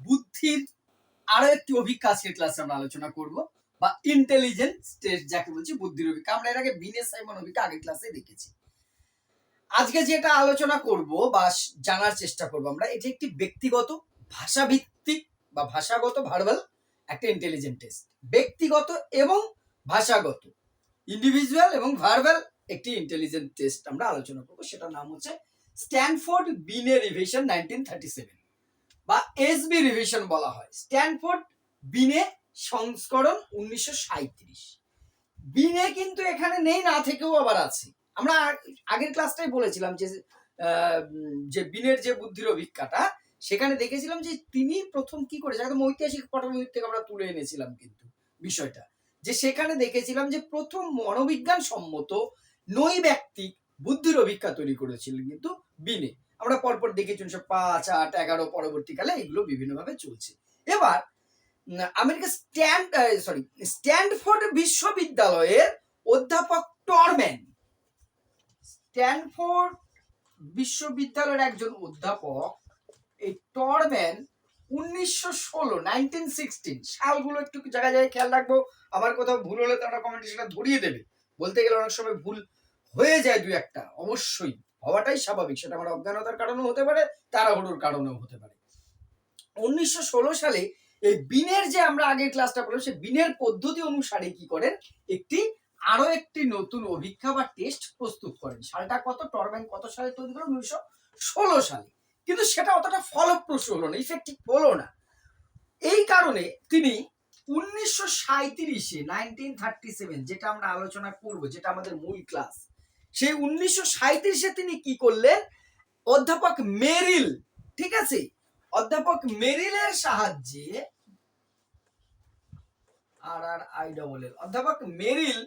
বুদ্ধির আরও একটি অভিজ্ঞতা আজকের ক্লাসে আমরা আলোচনা করব, বা ইন্টেলিজেন্স টেস্ট যাকে বলছি, বুদ্ধির অভিজ্ঞতা। আমরা এর আগে বিনেস সাইমন অভিজ্ঞতা আগের ক্লাসে দেখেছি। আজকে যেটা আলোচনা করব বা জানার চেষ্টা করব আমরা, এটি একটি ব্যক্তিগত, ভাষাভিত্তিক বা ভাষাগত ভার্বাল একটা ইন্টেলিজেন্ট টেস্ট ব্যক্তিগত এবং ভাষাগত। ইন্ডিভিজুয়াল এবং ভার্বাল একটি ইন্টেলিজেন্ট টেস্ট আমরা আলোচনা করব। সেটার নাম হচ্ছে Stanford Binet revision nineteen thirty seven বা এসবি রিভিশন বলা হয়। স্ট্যানফোর্ড বিনে সংস্করণ উনিশশো সাঁত্রিশ বিনে কিন্তু এখানে নেই, না থেকেও আবার আছে। আমরা আগের ক্লাসটাই বলেছিলাম যে যে বিনের যে বুদ্ধির অভিজ্ঞতা, সেখানে দেখেছিলাম যে তিনি প্রথম কি করেছে, একদম ঐতিহাসিক পটভূমি থেকে আমরা তুলে এনেছিলাম কিন্তু বিষয়টা। যে সেখানে দেখেছিলাম যে প্রথম মনোবিজ্ঞান সম্মত নৈব্যক্তিক বুদ্ধির অভিজ্ঞতা তৈরি করেছিলেন কিন্তু বিনে আমরা পরপর দেখেছি উনিশশো পাঁচ, আট, এগারো পরবর্তীকালে এগুলো বিভিন্নভাবে চলছে। এবার আমেরিকা স্ট্যান্ড সরি স্ট্যানফোর্ড বিশ্ববিদ্যালয়ের অধ্যাপক টরম্যান, স্ট্যানফোর্ড বিশ্ববিদ্যালয়ের একজন অধ্যাপক, এই টরম্যান উনিশশো ষোলো নাইনটিন সিক্সটিন সালগুলো একটু জায়গায় জায়গায় খেয়াল রাখব, আমার কোথাও ভুল হলে তারা কমেন্টে সেটা ধরিয়ে দেবে। বলতে গেলে অনেক সময় ভুল হয়ে যায় দু একটা, অবশ্যই। হওয়াটাই স্বাভাবিক। সেটা আমার অজ্ঞানতার কারণেও হতে পারে, তাড়াহুড়োর কারণেও হতে পারে। উনিশশো ষোলো সালে এই বিনের যে আমরা আগের ক্লাসটা করলাম সেই বিনের পদ্ধতি অনুসারে কি করেন? একটি, আরও একটি নতুন অভিজ্ঞা বা টেস্ট প্রস্তুত করেন। সালটা কত? টরম্যান কত সালে তৈরি করেন? উনিশশো ষোলো সালে। কিন্তু সেটা অতটা ফলপ্রসূ হলো না ইফেক্টিভ হলো না। এই কারণে তিনি উনিশশো সাঁত্রিশে নাইনটিন থার্টি সেভেন যেটা আমরা আলোচনা করব, যেটা আমাদের মূল ক্লাস সেই উনিশশো সাঁত্রিশে তিনি কি করলেন? অধ্যাপক মেরিল, ঠিক আছে? অধ্যাপক মেরিলের সাহায্যে আর আর আই ডবল অধ্যাপক মেরিল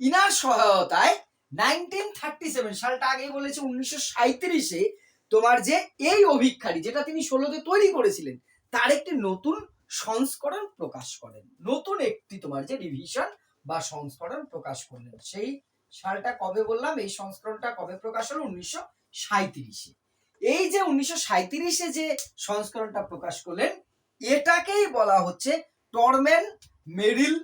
ইনার সহায়তায় নাইনটিন থার্টি সেভেন, সালটা আগেই বলেছে উনিশশো সাঁত্রিশে তোমার যে এই অভিক্ষারী যেটা তিনি ষোলোতে তৈরি করেছিলেন, তার একটি নতুন সংস্করণ প্রকাশ করেন। নতুন একটি তোমার যে রিভিশন বা সংস্করণ প্রকাশ করলেন। সেই সালটা কবে বললাম? এই সংস্করণটা কবে প্রকাশ হলো? উনিশশো সাঁত্রিশে এই যে উনিশশো সাঁত্রিশে যে সংস্করণটা প্রকাশ করলেন, এটাকেই বলা হচ্ছে টরম্যান মেরিল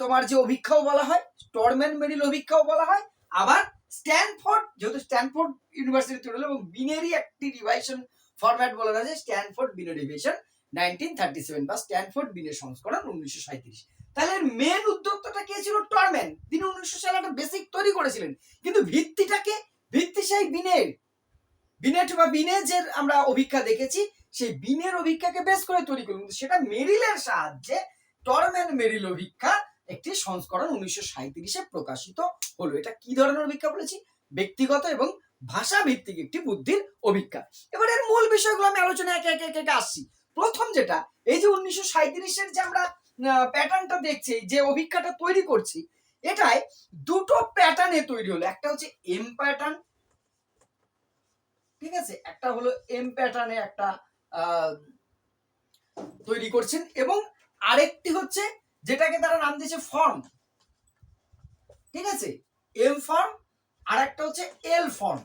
তোমার যে অভিক্ষাও বলা হয়, টরম্যান মেরিল অভিক্ষাও বলা হয়, আবার স্ট্যানফোর্ড, যেহেতু স্ট্যানফোর্ড ইউনিভার্সিটি তৈরি এবং বিনেরই একটি রিভাইশন ফরম্যাট বলা আছে Stanford Binet revision nineteen thirty seven বা স্ট্যানফোর্ড বিনের সংস্করণ উনিশশো সাঁত্রিশ তাহলে মেন উদ্যোক্তাটা কে ছিল? টরম্যান। তিনি উনিশশো সালে একটা বেসিক তৈরি করেছিলেন। কিন্তু ভিত্তিটাকে, ভিত্তি সেই বিনের, বিনেট বা বিনেজের আমরা অভিজ্ঞা দেখেছি। সেই বিনের অভিজ্ঞাকে বেশ করে তৈরি করলেন। কিন্তু সেটা মেরিলের সাহায্যে টরম্যান মেরিল অভিজ্ঞা একটি সংস্করণ উনিশশো সাঁত্রিশে প্রকাশিত হলো। এটা কি ধরনের অভিজ্ঞা বলেছি? ব্যক্তিগত এবং ভাষা ভিত্তিক একটি বুদ্ধির অভিজ্ঞা এবার এর মূল বিষয়গুলো আমি আলোচনা একে একে একে একে আসছি। প্রথম যেটা, এই যে উনিশশো সাঁত্রিশের যে আমরা প্যাটার্নটা দেখছি, যে অভিজ্ঞাটা তৈরি করছি, এটাই দুটো প্যাটার্নে তৈরি হলো। একটা হচ্ছে এম প্যাটার্ন ঠিক আছে? একটা হলো এম প্যাটার্নে একটা তৈরি করছেন, এবং আরেকটি হচ্ছে যেটাকে তারা নাম দিয়েছে ফর্ম ঠিক আছে? এম ফর্ম আর একটা হচ্ছে এল ফর্ম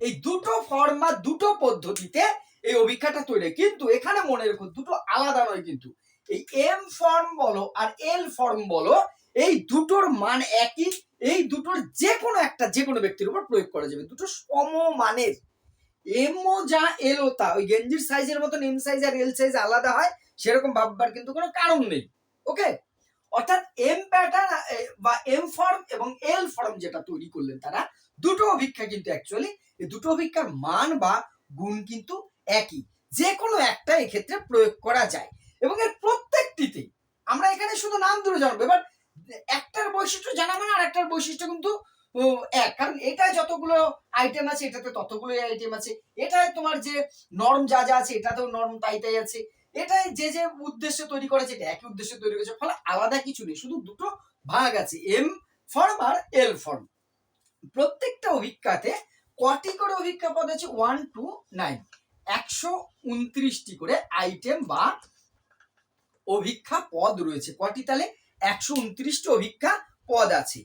এই দুটো ফর্ম বা দুটো পদ্ধতিতে এই অভিজ্ঞাটা তৈরি কিন্তু এখানে মনে রেখো, দুটো আলাদা নয় কিন্তু। এই এম ফর্ম বলো আর এল ফর্ম বলো, এই দুটোর মান একই, এই দুটোর যে কোনো একটা যে কোনো ব্যক্তির উপর প্রয়োগ করা যাবে। দুটো সমমানের এমও যা এলও তা। ওই গেঞ্জির সাইজের মতন এম সাইজ আর এল সাইজ আলাদা হয়, সেরকম ভাববার কিন্তু কোনো কারণ নেই। ওকে অর্থাৎ এম প্যাটার্ন বা এম ফর্ম এবং এল ফর্ম যেটা তৈরি করলেন তারা, দুটো অভিক্ষা কিন্তু অ্যাকচুয়ালি এই দুটো অভিক্ষার মান বা গুণ কিন্তু একই। যে কোনো একটা এক্ষেত্রে প্রয়োগ করা যায়। এবং এর প্রত্যেকটিতে আমরা এখানে শুধু নাম ধরে জানব, এবার একটার বৈশিষ্ট্য জানা মানে আর একটার বৈশিষ্ট্য কিন্তু এক। কারণ এটা যতগুলো আইটেম আছে, এটাতে ততগুলো আইটেম আছে। এটায় তোমার যে নর্ম যা যা আছে, এটাতেও নর্ম তাই তাই আছে। এটাই যে যে উদ্দেশ্যে তৈরি করেছে, এটা একই উদ্দেশ্যে তৈরি করেছে, ফলে আলাদা কিছু নেই। শুধু দুটো ভাগ আছে এম ফর্ম আর এল ফর্ম প্রত্যেকটা অভিজ্ঞাতে কটি করে অভিজ্ঞা পদ আছে? ওয়ান টু নাইন একশো উনত্রিশটি করে আইটেম বা অভিক্ষা পদ রয়েছে। কটি তাহলে একশো উনত্রিশটি অভিক্ষা পদ আছে।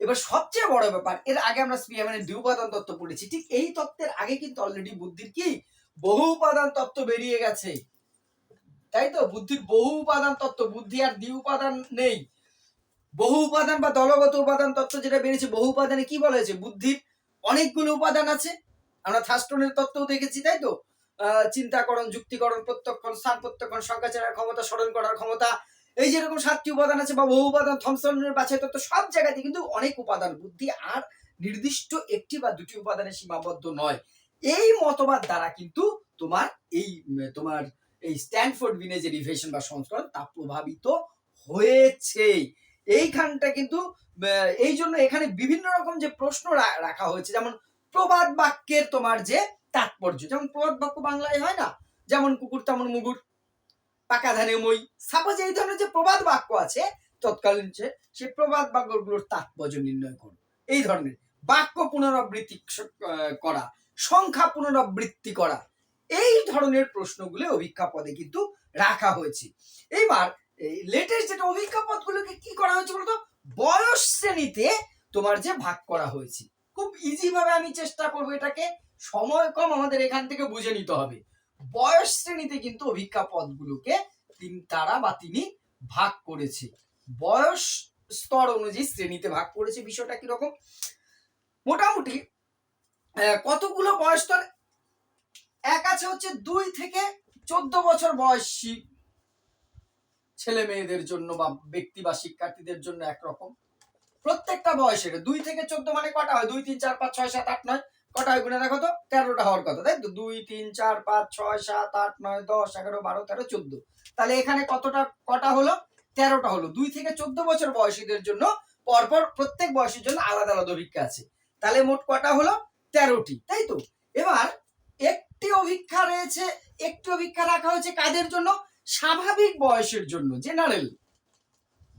এবার সবচেয়ে বড় ব্যাপার, এর আগে আমরা স্পিয়ামানের উপাদান তত্ত্ব পড়েছি। ঠিক এই তত্ত্বের আগে কিন্তু অলরেডি বুদ্ধির কি? বহু উপাদান তত্ত্ব বেরিয়ে গেছে। তাই তো? বুদ্ধির বহু উপাদান তত্ত্ব, বুদ্ধি আর দ্বি উপাদান নেই। বহু উপাদান বা দলগত উপাদান তত্ত্ব যেটা বেরিয়েছে, বহু উপাদানে কি বলা হয়েছে? বুদ্ধির অনেকগুলো উপাদান আছে। আমরা থাস্টনের তত্ত্বও দেখেছি, তাই তো? চিন্তাকরণ, যুক্তিকরণ, প্রত্যক্ষণ, স্থান প্রত্যক্ষণ, সংখ্যা চেনার ক্ষমতা, স্মরণ করার ক্ষমতা। এই যেরকম সাতটি উপাদান আছে বা বহু উপাদান, থমসনের বাছাই তত্ত্ব, সব জায়গাতে কিন্তু অনেক উপাদান। বুদ্ধি আর নির্দিষ্ট একটি বা দুটি উপাদানে সীমাবদ্ধ নয়। এই মতবাদ দ্বারা কিন্তু তোমার এই তোমার এই স্ট্যানফোর্ড যে রিভেশন বা সংস্করণ, তা প্রভাবিত হয়েছে। এইখানটা কিন্তু এই জন্য এখানে বিভিন্ন রকম যে প্রশ্ন রাখা হয়েছে, যেমন প্রবাদ বাক্যের তোমার যে তাৎপর্য। যেমন প্রবাদ বাক্য বাংলায় হয় না, যেমন কুকুর, তেমন মুগুর। পাকা ধানে মই। সাপোজ এই ধরনের যে প্রবাদ বাক্য আছে, তৎকালীন যে সেই প্রবাদ বাক্যগুলোর তাৎপর্য নির্ণয় করো এই ধরনের বাক্য পুনরাবৃত্তি করা, সংখ্যা পুনরাবৃত্তি করা, এই ধরনের প্রশ্নগুলো অভিজ্ঞা পদে কিন্তু রাখা হয়েছে। এইবার, এই লেটেস্ট যেটা অভিজ্ঞা পদগুলোকে কি করা হয়েছে বলতো? বয়স শ্রেণীতে তোমার যে ভাগ করা হয়েছে। খুব ইজি ভাবে আমি চেষ্টা করব এটাকে। সময় কম আমাদের এখান থেকে বুঝে নিতে হবে। বয়স শ্রেণীতে কিন্তু অভিজ্ঞা পদগুলোকে তিন তারা বা তিনি ভাগ করেছে। বয়স স্তর অনুযায়ী শ্রেণীতে ভাগ করেছে বিষয়টা কীরকম? মোটামুটি কতগুলো বয়স স্তর? এক আছে হচ্ছে দুই থেকে চোদ্দ বছর বয়সী ছেলে মেয়েদের জন্য বা ব্যক্তি বা শিক্ষার্থীদের জন্য একরকম। প্রত্যেকটা বয়সের দুই থেকে চোদ্দ মানে কটা হয়? দুই, তিন, চার, পাঁচ, ছয়, সাত, আট, নয়। কটা গুণে দেখো তো? তেরোটা হওয়ার কথা, তাই তো? দুই, তিন, চার, পাঁচ, ছয়, সাত, আট, নয়, দশ, এগারো, বারো, তেরো, চোদ্দ। তাহলে এখানে কতটা, কটা হলো? তেরোটা হলো। দুই থেকে চোদ্দ বছর বয়সীদের জন্য পরপর প্রত্যেক বয়সের জন্য আলাদা আলাদা অভিজ্ঞা আছে। তাহলে মোট কটা হলো? তেরোটি, তাই তো? এবার একটি অভিজ্ঞা রয়েছে, একটি অভিজ্ঞা রাখা হয়েছে কাদের জন্য? স্বাভাবিক বয়সের জন্য জেনারেল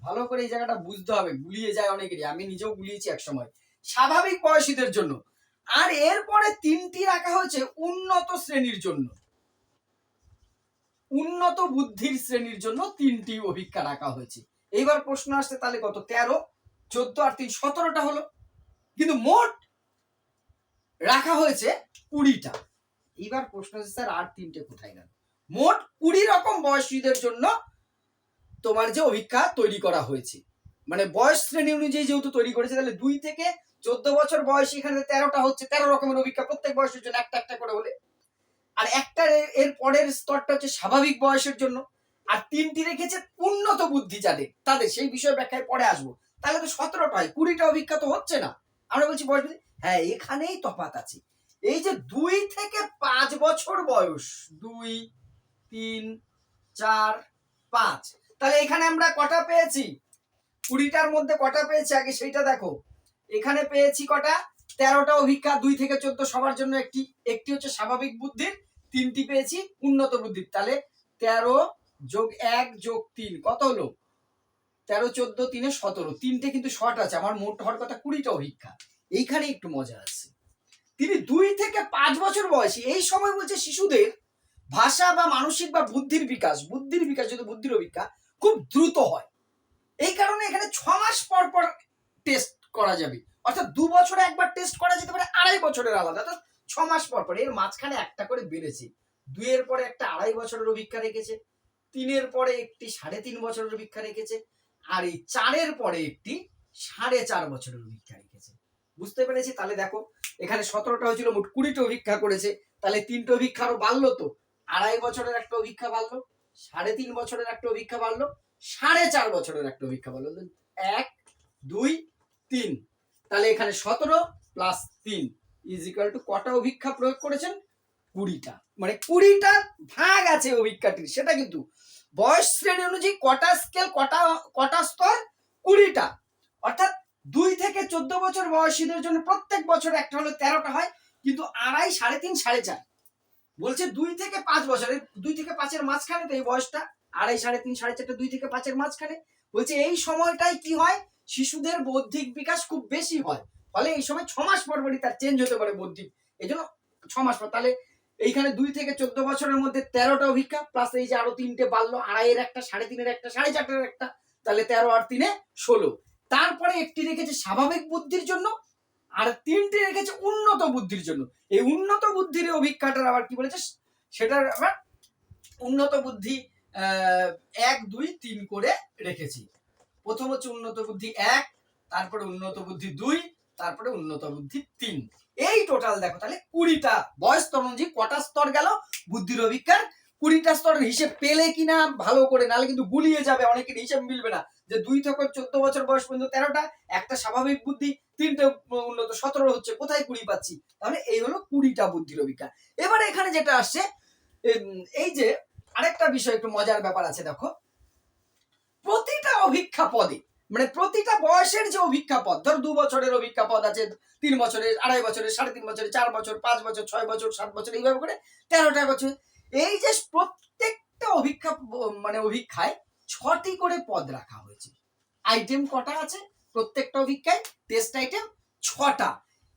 ভালো করে এই জায়গাটা বুঝতে হবে, গুলিয়ে যায় অনেকেরই, আমি নিজেও গুলিয়েছি এক সময় স্বাভাবিক বয়সীদের জন্য। আর এরপরে তিনটি রাখা হয়েছে উন্নত শ্রেণির জন্য। উন্নত বুদ্ধির শ্রেণির জন্য তিনটি অভিজ্ঞা রাখা হয়েছে। এইবার প্রশ্ন আসছে তাহলে কত? তেরো, চোদ্দ আর তিন, সতেরোটা হলো। কিন্তু মোট রাখা হয়েছে কুড়িটা। এইবার প্রশ্ন হচ্ছে স্যার, আর তিনটে কোথায় গেল? মোট কুড়ি রকম বয়সীদের জন্য তোমার যে অভিজ্ঞা তৈরি করা হয়েছে। মানে বয়স শ্রেণি অনুযায়ী যেহেতু তৈরি করেছে, তাহলে দুই থেকে চোদ্দ বছর বয়সী এখানে তেরোটা হচ্ছে, তেরো রকমের অভিজ্ঞা প্রত্যেক বয়সের জন্য একটা একটা করে বলে। আর একটা এর- পরের স্তরটা হচ্ছে স্বাভাবিক বয়সের জন্য। আর তিনটি রেখেছে উন্নত বুদ্ধি যাদের, তাদের, সেই বিষয় ব্যাখ্যায় পরে আসব। তাহলে তো সতেরোটা হয়, কুড়িটা অভিজ্ঞা তো হচ্ছে না। আমরা বলছি, বয়স। হ্যাঁ এখানেই তফাৎ আছে। এই যে দুই থেকে পাঁচ বছর বয়স, দুই, তিন, চার, পাঁচ, তাহলে এখানে আমরা কটা পেয়েছি? কুড়িটার মধ্যে কটা পেয়েছি? আগে সেইটা দেখো। এখানে পেয়েছি কটা? তেরোটা অভিজ্ঞা, দুই থেকে চোদ্দ সবার জন্য একটি। একটি হচ্ছে স্বাভাবিক বুদ্ধির, তিনটি পেয়েছি উন্নত বুদ্ধির। তাহলে তেরো যোগ এক যোগ তিন, কত হলো? তেরো, চোদ্দ, তিনে সতেরো। তিনটে কিন্তু শর্ট আছে, আমার মোট হওয়ার কথা কুড়িটা অভিজ্ঞা। এইখানে একটু মজা আছে। তিনি দুই থেকে পাঁচ বছর বয়সী, এই সময় বলছে শিশুদের ভাষা বা মানসিক বা বুদ্ধির বিকাশ বুদ্ধির বিকাশ যদি বুদ্ধির অভিজ্ঞা, খুব দ্রুত হয়। এই কারণে এখানে ছ মাস পর পর টেস্ট করা যাবে। অর্থাৎ দু বছরে একবার টেস্ট করা যেতে পারে, আড়াই বছরের আলাদা। অর্থাৎ ছ মাস পর পর, এর মাঝখানে একটা করে বেড়েছে। দুইয়ের পরে একটা আড়াই বছরের অভিজ্ঞা রেখেছে, তিনের পরে একটি সাড়ে তিন বছরের অভিজ্ঞা রেখেছে, আর এই চারের পরে একটি সাড়ে চার বছরের অভিজ্ঞা রেখেছে। বুঝতে পেরেছি? তাহলে দেখো, এখানে সতেরোটা হয়েছিল, মোট কুড়িটা অভিজ্ঞা করেছে। তাহলে তিনটে অভিজ্ঞা আরও বাড়লো তো? আড়াই বছরের একটা অভিজ্ঞা বাড়লো, সাড়ে তিন বছরের একটা অভিজ্ঞা বাড়লো, সাড়ে চার বছরের একটা অভিজ্ঞা বাড়লো। এক, দুই তিন। তাহলে এখানে সতেরো প্লাস তিন ইজ ইকুয়াল টু কটা অভিজ্ঞা প্রয়োগ করেছেন? কুড়িটা। মানে কুড়িটা ভাগ আছে অভিজ্ঞাটির সেটা কিন্তু বয়স শ্রেণি অনুযায়ী কটা স্কেল কটা কটা স্তর? কুড়িটা। অর্থাৎ দুই থেকে চোদ্দ বছর বয়সীদের জন্য প্রত্যেক বছর একটা হলো তেরোটা হয়, কিন্তু আড়াই, সাড়ে তিন, সাড়ে চার। বলছে দুই থেকে পাঁচ বছর এই দুই থেকে পাঁচের মাঝখানে তো এই বয়সটা, আড়াই, সাড়ে তিন, সাড়ে চারটে দুই থেকে পাঁচের মাঝখানে। বলছে, এই সময়টাই কি হয়? শিশুদের বৌদ্ধিক বিকাশ খুব বেশি হয়। ফলে এই সময় ছ মাস পর পরই তার চেঞ্জ হতে পারে বৌদ্ধিক। এই জন্য ছ মাস পর। তাহলে এইখানে দুই থেকে চোদ্দ বছরের মধ্যে তেরোটা অভিজ্ঞা প্লাস এই যে আরও তিনটে বাড়লো, আড়াইয়ের একটা, সাড়ে তিনের একটা, সাড়ে চারটের একটা, তাহলে তেরো আর তিনে ষোলো। তারপরে একটি রেখেছে স্বাভাবিক বুদ্ধির জন্য, আর তিনটি রেখেছে উন্নত বুদ্ধির জন্য। এই উন্নত বুদ্ধির অভিজ্ঞাটার আবার কি বলেছে? সেটার আবার উন্নত বুদ্ধি এক, দুই, তিন করে রেখেছি। প্রথম হচ্ছে উন্নত বুদ্ধি এক, তারপরে উন্নত বুদ্ধি দুই, তারপরে উন্নত বুদ্ধি তিন। এই টোটাল দেখো, তাহলে কুড়িটা বয়স তরুণজি কটা স্তর গেল? বুদ্ধির অভিজ্ঞান। কুড়িটা স্তরের হিসেব পেলে কিনা ভালো করে, নাহলে কিন্তু গুলিয়ে যাবে, অনেকের হিসেব মিলবে না। যে দুই থেকে চোদ্দ বছর বয়স পর্যন্ত তেরোটা, একটা স্বাভাবিক বুদ্ধি, তিনটে উন্নত, সতেরো হচ্ছে কোথায় কুড়ি পাচ্ছি? তাহলে এই হলো কুড়িটা বুদ্ধির অভিজ্ঞান। এবার এখানে যেটা আসছে এই যে আরেকটা বিষয় একটু মজার ব্যাপার আছে, দেখো। প্রতিটা অভিক্ষা পদে মানে প্রতিটা বয়সের যে অভিক্ষা পদ, ধর দু বছরের অভিক্ষা পদ আছে, তিন বছরের, আড়াই বছরের, সাড়ে তিন বছরের, চার বছর, পাঁচ বছর, ছয় বছর, সাত বছর, এইভাবে করে তেরোটা বছর। এই যে প্রত্যেকটা অভিক্ষা মানে অভিক্ষায় ছটি করে পদ রাখা হয়েছে। আইটেম কটা আছে? প্রত্যেকটা অভিক্ষায় টেস্ট আইটেম ছটা।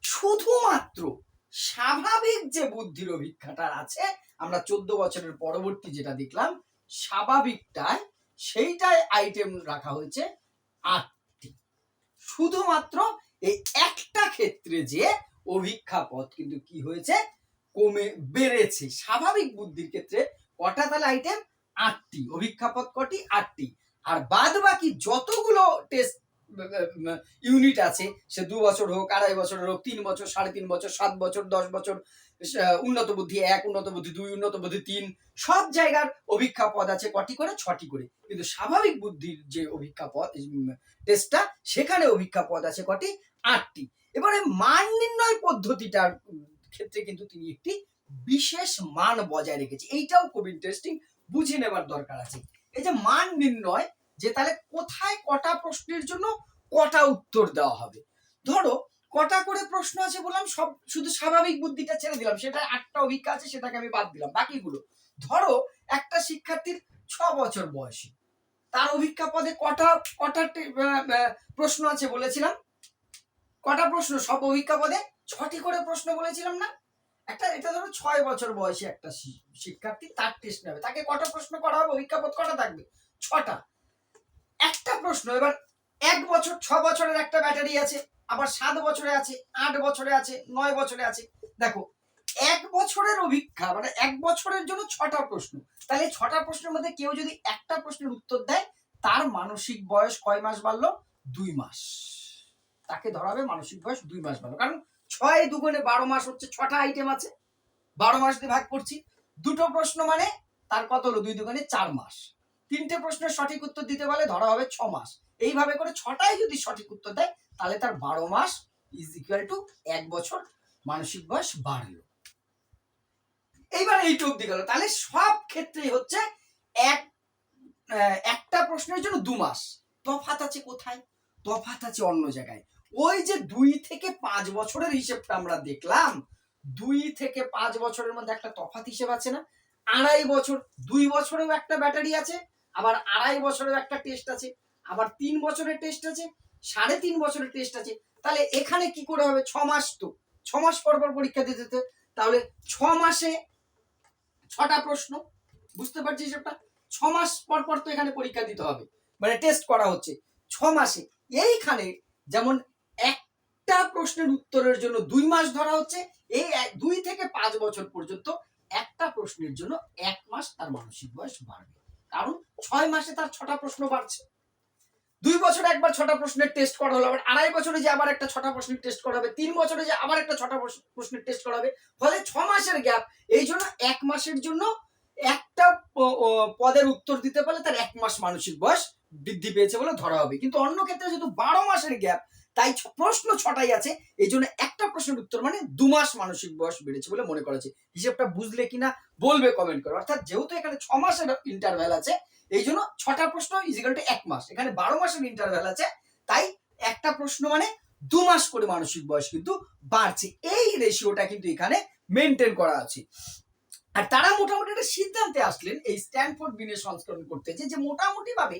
শুধুমাত্র স্বাভাবিক যে বুদ্ধির অভিক্ষাটা আছে, আমরা চোদ্দ বছরের পরবর্তী যেটা দেখলাম, স্বাভাবিকটায় সেইটায় আইটেম রাখা হয়েছে আটটি। শুধুমাত্র এই একটা ক্ষেত্রে যে অভিক্ষা পদ কিন্তু কি হয়েছে, কমে বেড়েছে। স্বাভাবিক বুদ্ধির ক্ষেত্রে কটা তাহলে আইটেম আটটি। অভিক্ষা পদ কটি? আটটি। আর বাদ বাকি যতগুলো টেস্ট ইউনিট আছে, সে দু বছর হোক, আড়াই বছর হোক, তিন বছর, সাড়ে তিন বছর, সাত বছর, দশ বছর উন্নত বুদ্ধি এক, উন্নত বুদ্ধি দুই, উন্নত বুদ্ধি তিন, সব জায়গার অভিক্ষা পদ আছে কটি করে, ছটি করে। কিন্তু স্বাভাবিক বুদ্ধির যে অভিক্ষা পদ টেস্টটা সেখানে অভিক্ষা পদ আছে কটি? আটটি। এবারে মান নির্ণয় পদ্ধতিটার ক্ষেত্রে কিন্তু তিনি একটি বিশেষ মান বজায় রেখেছে। এইটাও খুব ইন্টারেস্টিং বুঝে নেবার দরকার আছে। এই যে মান নির্ণয় যে তাহলে কোথায় কটা প্রশ্নের জন্য কটা উত্তর দেওয়া হবে? ধরো, কটা করে প্রশ্ন আছে বললাম, সব শুধু স্বাভাবিক বুদ্ধিটা ছেড়ে দিলাম, সেটা আটটা অভিজ্ঞতা আছে সেটাকে আমি বাদ দিলাম, বাকিগুলো। ধরো, একটা শিক্ষার্থীর ছ বছর বয়সী, তার অভিজ্ঞা পদে কটা কটা প্রশ্ন আছে বলেছিলাম? কটা প্রশ্ন? সব অভিজ্ঞা পদে ছটি করে প্রশ্ন বলেছিলাম না? একটা, এটা ধরো ছয় বছর বয়সী একটা শিক্ষার্থী, তার টেস্ট নেবে। তাকে কটা প্রশ্ন করা হবে? অভিজ্ঞা পদ কটা থাকবে? ছটা। একটা প্রশ্ন, এবার এক বছর, ছ বছরের একটা ব্যাটারি আছে, আবার সাত বছরে আছে, আট বছরে আছে, নয় বছরে আছে। দেখো, এক বছরের অভিজ্ঞা মানে এক বছরের জন্য ছটা প্রশ্ন। তাহলে ছটা প্রশ্নের মধ্যে কেউ যদি একটা প্রশ্নের উত্তর দেয়, তার মানসিক বয়স কয় মাস বাড়লো? দুই মাস। তাকে ধরা হবে মানসিক বয়স দুই মাস বাড়লো। কারণ ছয় দুগুণে বারো মাস হচ্ছে ছটা আইটেম আছে। বারো মাস দিয়ে ভাগ করছি। দুটো প্রশ্ন মানে তার কত হলো? দুই দুগুণে চার মাস। তিনটে প্রশ্নের সঠিক উত্তর দিতে পারলে ধরা হবে ছ মাস। এইভাবে করে ছটাই যদি সঠিক উত্তর দেয়, তাহলে তার বারো মাস ইজ ইকুয়াল টু এক বছর মানসিক বয়স বাড়লো। এইবার এইটুক অব্দি গেল। তাহলে সব ক্ষেত্রেই হচ্ছে এক একটা প্রশ্নের জন্য দু মাস। তফাত আছে কোথায়? তফাত আছে অন্য জায়গায়। ওই যে দুই থেকে পাঁচ বছরের হিসেবটা আমরা দেখলাম, দুই থেকে পাঁচ বছরের মধ্যে একটা তফাত হিসেব আছে না? আড়াই বছর, দুই বছরেও একটা ব্যাটারি আছে আবার আড়াই বছরেও একটা টেস্ট আছে, আবার তিন বছরের টেস্ট আছে, সাড়ে তিন বছরের টেস্ট আছে। তাহলে এখানে কি করে হবে? ছ মাস তো। ছ মাস পর পর পরীক্ষা দিতে হতো। তাহলে ছ মাসে ছটা প্রশ্ন, বুঝতে পারছিস সেটা ছ মাস পর পর তো এখানে পরীক্ষা দিতে হবে। মানে টেস্ট করা হচ্ছে। ছ মাসে। এইখানে যেমন একটা প্রশ্নের উত্তরের জন্য দুই মাস ধরা হচ্ছে, এই দুই থেকে পাঁচ বছর পর্যন্ত একটা প্রশ্নের জন্য এক মাস তার মানসিক বয়স বাড়বে। কারণ ছয় মাসে তার ছটা প্রশ্ন বাড়ছে। দুই বছরে একবার ছটা প্রশ্নের টেস্ট করা হলো, আবার আড়াই বছরে যে আবার একটা ছটা প্রশ্নের টেস্ট করা হবে, তিন বছরে যে আবার একটা ছটা প্রশ্ন- প্রশ্নের টেস্ট করা হবে, ফলে ছ মাসের গ্যাপ এই জন্য এক মাসের জন্য একটা পদের উত্তর দিতে পারলে তার এক মাস মানসিক বয়স বৃদ্ধি পেয়েছে বলে ধরা হবে। কিন্তু অন্য ক্ষেত্রে যেহেতু বারো মাসের গ্যাপ তাই প্রশ্ন ছটাই আছে। এই জন্য একটা প্রশ্নের উত্তর মানে দু মাস মানসিক বয়স বেড়েছে বলে মনে করা হিসেবটা বুঝলে কিনা বলবে কমেন্ট করে। অর্থাৎ যেহেতু এখানে ছ মাসের ইন্টারভ্যাল আছে এই জন্য ছটা প্রশ্ন ইজিক্যাল টু এক মাস। এখানে বারো মাসের ইন্টারভ্যাল আছে, তাই একটা প্রশ্ন মানে দু মাস করে মানসিক বয়স কিন্তু বাড়ছে। এই রেশিওটা কিন্তু এখানে মেনটেন করা আছে। আর তারা মোটামুটি একটা সিদ্ধান্তে আসলেন এই স্ট্যানফোর্ড বিনের সংস্করণ করতে যে মোটামুটি ভাবে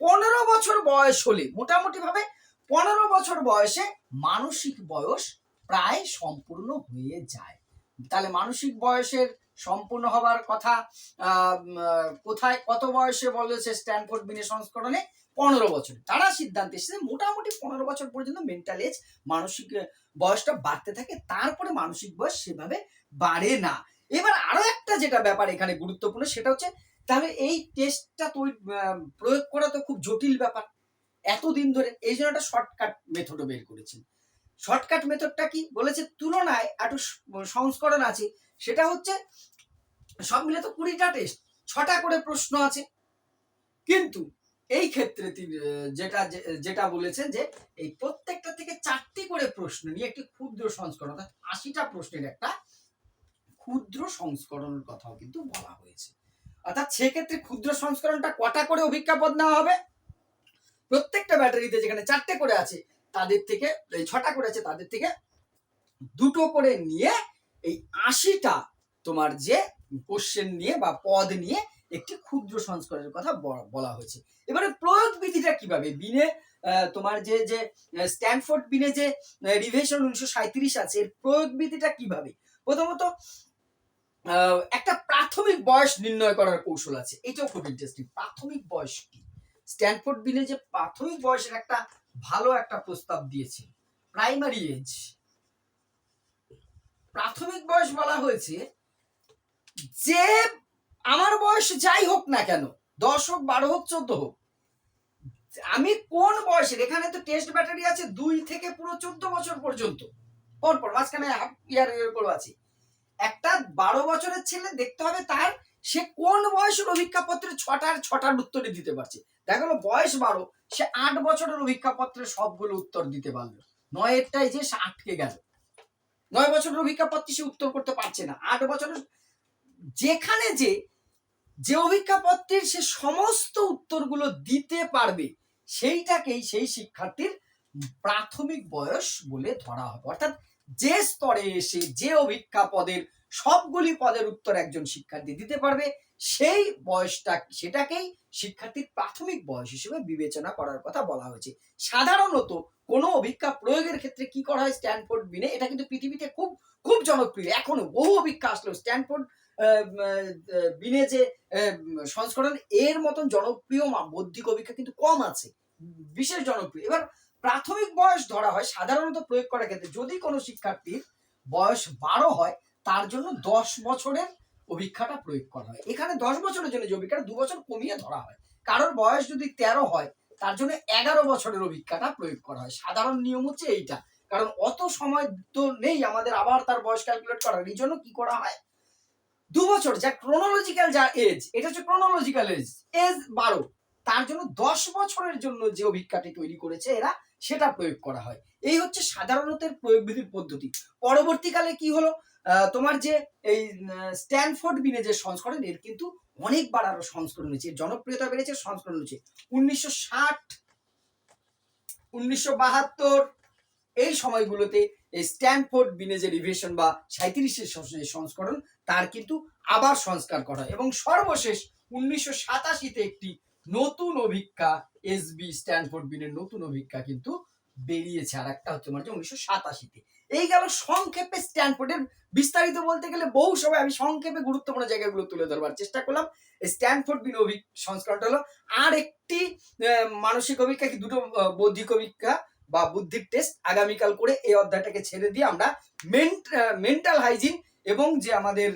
পনেরো বছর বয়স হলে মোটামুটি ভাবে পনেরো বছর বয়সে মানসিক বয়স প্রায় সম্পূর্ণ হয়ে যায়। তাহলে মানসিক বয়সের সম্পূর্ণ হবার কথা কোথায়, কত বয়সে বলেছে স্ট্যানফোর্ড বিনের সংস্করণে? পনেরো বছর। তারা সিদ্ধান্ত এসেছে মোটামুটি পনেরো বছর পর্যন্ত মেন্টাল এজ মানসিক বয়সটা বাড়তে থাকে, তারপরে মানসিক বয়স সেভাবে বাড়ে না। এবার আরও একটা যেটা ব্যাপার এখানে গুরুত্বপূর্ণ, সেটা হচ্ছে তাহলে এই টেস্টটা তৈরি প্রয়োগ করা তো খুব জটিল ব্যাপার। এতদিন ধরে, এই জন্য একটা শর্টকাট মেথডও বের করেছেন। শর্টকাট মেথডটা কি? বলেছে, তুলনায় একটু সংস্করণ আছে। সেটা হচ্ছে, সব মিলে তো কুড়িটা টেস্ট ছটা করে প্রশ্ন আছে। কিন্তু এই ক্ষেত্রে যেটা যেটা বলেছেন যে, এই প্রত্যেকটা থেকে চারটি করে প্রশ্ন নিয়ে একটি ক্ষুদ্র সংস্করণ, অর্থাৎ আশিটা প্রশ্নের একটা ক্ষুদ্র সংস্করণের কথাও কিন্তু বলা হয়েছে। অর্থাৎ সেক্ষেত্রে ক্ষুদ্র সংস্করণটা কটা করে অভিজ্ঞাপদ নেওয়া হবে? প্রত্যেকটা ব্যাটারিতে যেখানে চারটে করে আছে, তাদের থেকে, এই ছটা করে আছে, তাদের থেকে দুটো করে নিয়ে এই আশিটা তোমার যে কোশ্চেন নিয়ে বা পদ নিয়ে একটি ক্ষুদ্র সংস্করণের কথা বলা হয়েছে। এবারে প্রয়োগ বিধিটা কীভাবে? বিনে তোমার যে যে স্ট্যানফোর্ড বিনে যে রিভেশন উনিশশো সাঁত্রিশ আছে, এর প্রয়োগ বিধিটা কীভাবে? প্রথমত একটা প্রাথমিক বয়স নির্ণয় করার কৌশল আছে। এটাও খুব ইন্টারেস্টিং প্রাথমিক বয়স কি? স্ট্যানফোর্ড বিনে যে প্রাথমিক বয়সের একটা ভালো একটা প্রস্তাব দিয়েছে, প্রাইমারি এজ। প্রাথমিক বয়স বলা হয়েছে যে আমার বয়স যাই হোক না কেন, দশ হোক, বারো হোক, চোদ্দ হোক, আমি কোন বয়সের, এখানে তো টেস্ট ব্যাটারি আছে দুই থেকে পুরো চোদ্দ বছর পর্যন্ত, পরপর, মাঝখানে হাফ ইয়ার করে আছে। একটা বারো বছরের ছেলে দেখতে হবে তার সে কোন বয়সের অভিজ্ঞাপত্রের ছটার ছটার উত্তরে দিতে পারছে। দেখা গেলো বয়স বারো, সে আট বছরের অভিজ্ঞাপত্রের সবগুলো উত্তর দিতে পারল। নয়েরটাই যে আটকে গেল। নয় বছরের অভিজ্ঞাপত্রে সে উত্তর করতে পারছে না। আট বছরের যেখানে যে যে অভিজ্ঞাপত্রের সে সমস্ত উত্তরগুলো দিতে পারবে, সেইটাকেই সেই শিক্ষার্থীর প্রাথমিক বয়স বলে ধরা হবে। অর্থাৎ যে স্তরে এসে যে অভিজ্ঞা পদের, সবগুলি পদের উত্তর একজন শিক্ষার্থী দিতে পারবে। সেই বয়সটা, সেটাকেই শিক্ষার্থীর প্রাথমিক বয়স হিসেবে বিবেচনা করার কথা বলা হয়েছে। সাধারণত কোনো অভিজ্ঞা প্রয়োগের ক্ষেত্রে কি করা হয়? স্ট্যানফোর্ড বিনে। এটা কিন্তু পৃথিবীতে খুব খুব জনপ্রিয়। এখনও বহু অভিজ্ঞা আসলেও স্ট্যানফোর্ড বিনে যে সংস্করণ, এর মতন জনপ্রিয় বৌদ্ধিক অভিজ্ঞা কিন্তু কম আছে। বিশেষ জনপ্রিয়। এবার প্রাথমিক বয়স ধরা হয় সাধারণত প্রয়োগ করার ক্ষেত্রে যদি কোনো শিক্ষার্থীর বয়স বারো হয়, তার জন্য দশ বছরের অভিজ্ঞাটা প্রয়োগ করা হয়। এখানে দশ বছরের জন্য যে অভিজ্ঞাটা দু বছর কমিয়ে ধরা হয়। কারোর বয়স যদি তেরো হয়, তার জন্য এগারো বছরের অভিজ্ঞাটা প্রয়োগ করা হয়। সাধারণ নিয়ম হচ্ছে এইটা। কারণ অত সময় তো নেই, আমাদের আবার তার বয়স ক্যালকুলেট করার এই জন্য কি করা হয়? দু বছর, যা ক্রোনোলজিক্যাল যা এজ এটা হচ্ছে ক্রোনোলজিক্যাল এজ এজ বারো। তার জন্য দশ বছরের জন্য যে অভিজ্ঞাটি তৈরি করেছে এরা সেটা প্রয়োগ করা হয়। এই হচ্ছে সাধারণত এর প্রয়োগ বিধির পদ্ধতি। পরবর্তীকালে কি হলো? তোমার যে এই স্ট্যানফোর্ড বিনে যে সংস্করণ, এর কিন্তু অনেকবার আরও সংস্করণ হয়েছে জনপ্রিয়তা বেড়েছে সংস্করণ হয়েছে উনিশশো ষাট, উনিশশো বাহাত্তর, এই সময়গুলোতে এই স্ট্যানফোর্ড বিনে যে রিভিশন বা সাঁত্রিশের সংস্করণ, তার কিন্তু আবার সংস্কার করা হয়। এবং সর্বশেষ উনিশশো সাতাশিতে একটি নতুন অভিজ্ঞা এসবি স্ট্যানফোর্ড বিনের নতুন অভিজ্ঞা কিন্তু বেরিয়েছে আর একটা হচ্ছে মানে উনিশশো সাতাশিতে। এই গেল সংক্ষেপে স্ট্যানফোর্ডের বিস্তারিত বলতে গেলে বহু সময় আমি সংক্ষেপে গুরুত্বপূর্ণ জায়গাগুলো তুলে ধরবার চেষ্টা করলাম। স্ট্যানফোর্ড বিন অভিক সংস্করণটা হলো আর একটি মানসিক অভিজ্ঞা কি দুটো বৌদ্ধিক অভিজ্ঞা বা বুদ্ধির টেস্ট আগামীকাল করে এই অধ্যায়টাকে ছেড়ে দিয়ে আমরা মেন্টাল হাইজিন এবং যে আমাদের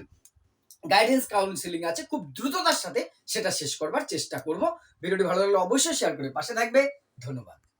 গাইডেন্স কাউন্সিলিং আছে, খুব দ্রুততার সাথে সেটা শেষ করবার চেষ্টা করব। ভিডিওটি ভালো লাগলে অবশ্যই শেয়ার করে পাশে থাকবে। ধন্যবাদ।